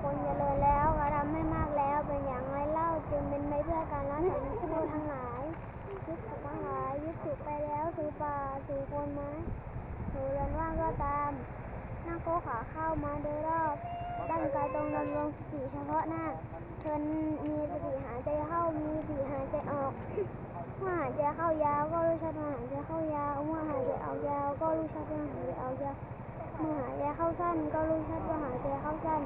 คงเจริญแล้วกระทำไม่มากแล้วเป็นอย่างไรเล่าจึงเป็นไม่เพื่อการละสันติโทั้งหลายยึดถูกทั้งหลายยึดถูกไปแล้วสู่ป่าสู่คนไม้สู่เรือนว่างก็ตามนั่งโค้ขาเข้ามาโดยรอบตั้งกายตรงดำรงสติเฉพาะหน้าเธอมีสติหายใจเข้ามีสติหายใจออกเมื่อหายใจเข้ายาวก็รู้ชัดว่าหายใจเข้ายาวเมื่อหายใจออกยาวก็รู้ชัดว่าหายใจออกยาวเมื่อหายใจเข้าสั้นก็รู้ชัดว่าหายใจเข้าสั้น